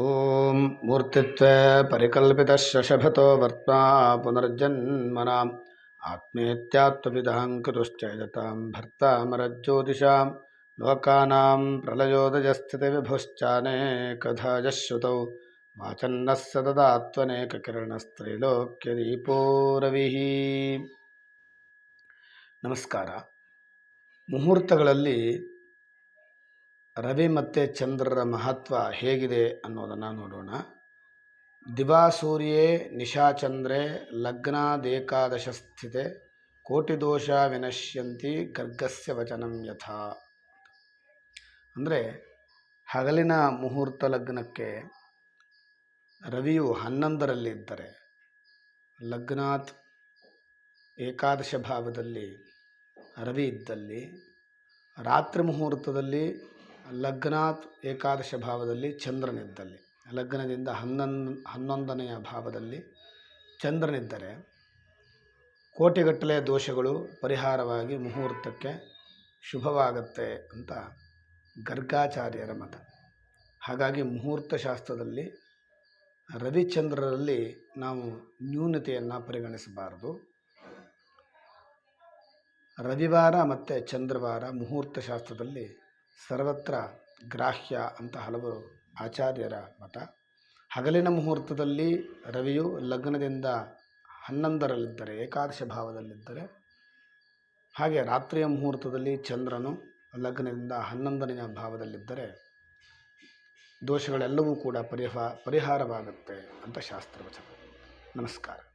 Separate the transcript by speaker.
Speaker 1: ॐ मूर्तित्वे परिकल्पितशशभतो वर्त्मा पुनर्जन्मनाम् आत्मेत्यात्मविदहं कुतुश्चैदतां भर्तामरज्योतिषां लोकानां प्रलयोदयस्थितिविभुश्चानेकधा श्रुतौ वाचन्नः सतदात्वनेककिरणस्त्रैलोक्यदीपो ರವಿಃ ನಮಸ್ಕಾರ ಮುಹೂರ್ತಗಳಲ್ಲಿ ರವಿ ಮತ್ತು ಚಂದ್ರರ ಮಹತ್ವ ಹೇಗಿದೆ ಅನ್ನೋದನ್ನು ನೋಡೋಣ. ದಿವಾ ಸೂರ್ಯೇ ನಿಶಾಚಂದ್ರೇ ಲಗ್ನಾದೇಕಾದಶ ಸ್ಥಿತೆ ಕೋಟಿ ದೋಷ ವಿನಶ್ಯಂತಿ ಗರ್ಗಸ್ಯ ವಚನಂ ಯಥಾ. ಅಂದರೆ ಹಗಲಿನ ಮುಹೂರ್ತ ಲಗ್ನಕ್ಕೆ ರವಿಯು ಹನ್ನೊಂದರಲ್ಲಿದ್ದರೆ ಲಗ್ನಾತ್ ಏಕಾದಶ ಭಾವದಲ್ಲಿ ರವಿ ಇದ್ದಲ್ಲಿ, ರಾತ್ರಿ ಮುಹೂರ್ತದಲ್ಲಿ ಲಗ್ನಾತ್ ಏಕಾದಶ ಭಾವದಲ್ಲಿ ಚಂದ್ರನಿದ್ದಲ್ಲಿ. ಲಗ್ನದಿಂದ ಹನ್ನೊಂದು, ಹನ್ನೊಂದನೆಯ ಭಾವದಲ್ಲಿ ಚಂದ್ರನಿದ್ದರೆ ಕೋಟಿಗಟ್ಟಲೆ ದೋಷಗಳು ಪರಿಹಾರವಾಗಿ ಮುಹೂರ್ತಕ್ಕೆ ಶುಭವಾಗತ್ತೆ ಅಂತ ಗರ್ಗಾಚಾರ್ಯರ ಮತ. ಹಾಗಾಗಿ ಮುಹೂರ್ತ ಶಾಸ್ತ್ರದಲ್ಲಿ ರವಿಚಂದ್ರರಲ್ಲಿ ನಾವು ನ್ಯೂನತೆಯನ್ನು ಪರಿಗಣಿಸಬಾರದು. ರವಿವಾರ ಮತ್ತು ಚಂದ್ರವಾರ ಮುಹೂರ್ತ ಶಾಸ್ತ್ರದಲ್ಲಿ ಸರ್ವತ್ರ ಗ್ರಾಹ್ಯ ಅಂತ ಹಲವು ಆಚಾರ್ಯರ ಮತ ಹಗಲಿನ ಮುಹೂರ್ತದಲ್ಲಿ ರವಿಯು ಲಗ್ನದಿಂದ ಹನ್ನೊಂದರಲ್ಲಿದ್ದರೆ, ಏಕಾದಶ ಭಾವದಲ್ಲಿದ್ದರೆ, ಹಾಗೆ ರಾತ್ರಿಯ ಮುಹೂರ್ತದಲ್ಲಿ ಚಂದ್ರನು ಲಗ್ನದಿಂದ ಹನ್ನೊಂದನೆಯ ಭಾವದಲ್ಲಿದ್ದರೆ ದೋಷಗಳೆಲ್ಲವೂ ಕೂಡ ಪರಿಹ, ಪರಿಹಾರವಾಗುತ್ತೆ ಅಂತ ಶಾಸ್ತ್ರವಚನ ನಮಸ್ಕಾರ.